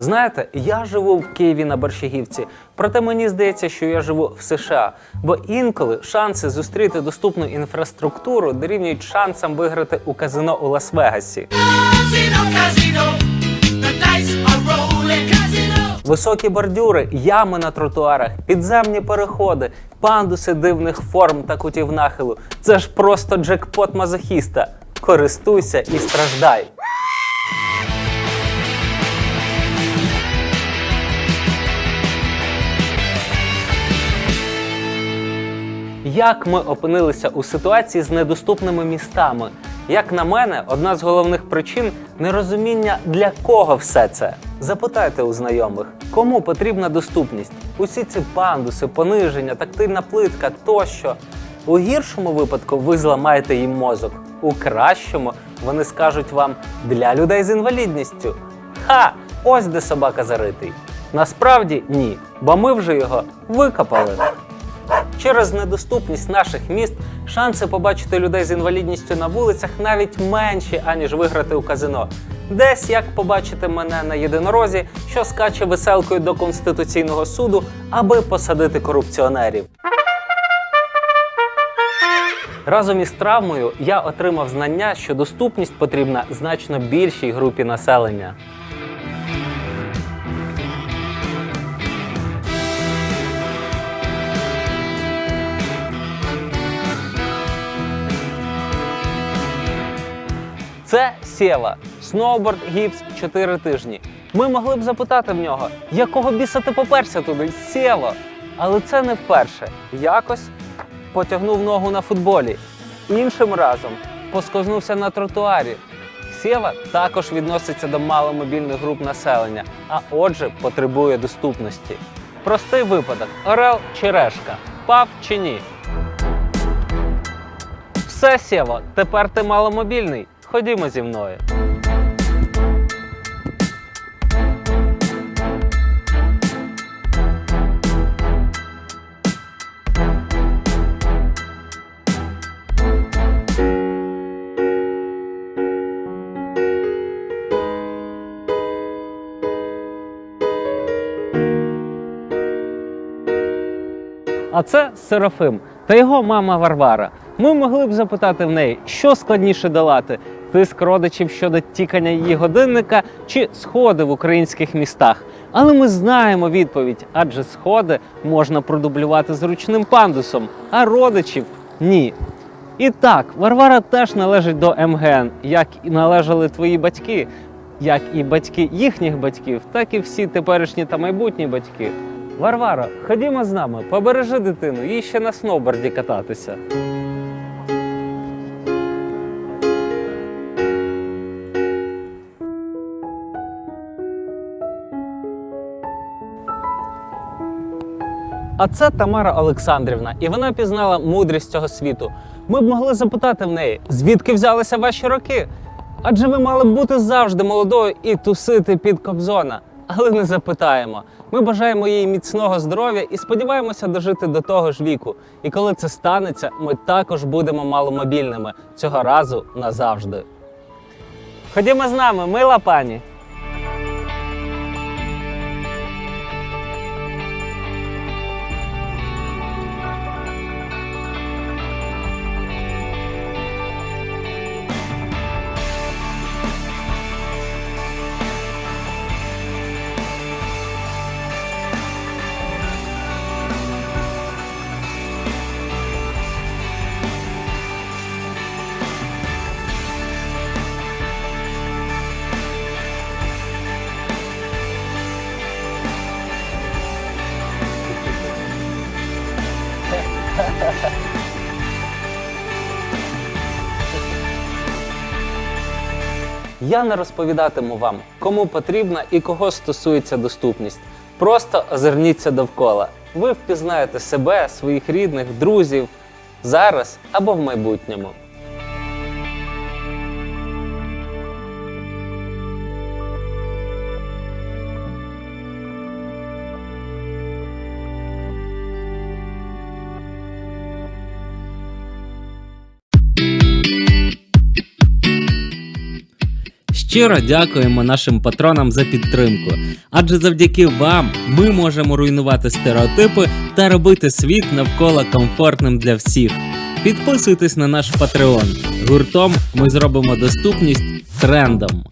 Знаєте, я живу в Києві на Борщагівці, проте мені здається, що я живу в США, бо інколи шанси зустріти доступну інфраструктуру дорівнюють шансам виграти у казино у Лас-Вегасі. Високі бордюри, ями на тротуарах, підземні переходи, пандуси дивних форм та кутів нахилу. Це ж просто джекпот мазохіста. Користуйся і страждай. Як ми опинилися у ситуації з недоступними містами? Як на мене, одна з головних причин нерозуміння для кого все це. Запитайте у знайомих, кому потрібна доступність? Усі ці пандуси, пониження, тактильна плитка тощо. У гіршому випадку ви зламаєте їм мозок. У кращому вони скажуть вам для людей з інвалідністю. Ха! Ось де собака заритий. Насправді ні, бо ми вже його викопали. Через недоступність наших міст шанси побачити людей з інвалідністю на вулицях навіть менші, аніж виграти у казино. Десь як побачити мене на єдинорозі, що скаче веселкою до Конституційного суду, аби посадити корупціонерів. Разом із травмою я отримав знання, що доступність потрібна значно більшій групі населення. Це Сєва, сноуборд гіпс 4 тижні. Ми могли б запитати в нього, якого біса ти поперся туди, Сєва. Але це не вперше. Якось потягнув ногу на футболі. Іншим разом поскознувся на тротуарі. Сєва також відноситься до маломобільних груп населення, а отже, потребує доступності. Простий випадок: орел чи решка, пав чи ні. Все, Сєво, тепер ти маломобільний. Ходімо зі мною. А це Серафим та його мама Варвара. Ми могли б запитати в неї, що складніше долати: тиск родичів щодо тікання її годинника чи сходи в українських містах. Але ми знаємо відповідь, адже сходи можна продублювати зручним пандусом, а родичів ні. І так, Варвара теж належить до МГН, як і належали твої батьки, як і батьки їхніх батьків, так і всі теперішні та майбутні батьки. Варвара, ходімо з нами, побережи дитину, їй ще на сноуборді кататися. А це Тамара Олександрівна, і вона пізнала мудрість цього світу. Ми б могли запитати в неї, звідки взялися ваші роки? Адже ви мали б бути завжди молодою і тусити під Кобзона. Але не запитаємо. Ми бажаємо їй міцного здоров'я і сподіваємося дожити до того ж віку. І коли це станеться, ми також будемо маломобільними цього разу назавжди. Ходімо з нами, мила пані. Я не розповідатиму вам, кому потрібна і кого стосується доступність. Просто озирніться довкола. Ви впізнаєте себе, своїх рідних, друзів зараз або в майбутньому. Щиро дякуємо нашим патронам за підтримку, адже завдяки вам ми можемо руйнувати стереотипи та робити світ навколо комфортним для всіх. Підписуйтесь на наш Patreon. Гуртом ми зробимо доступність трендом.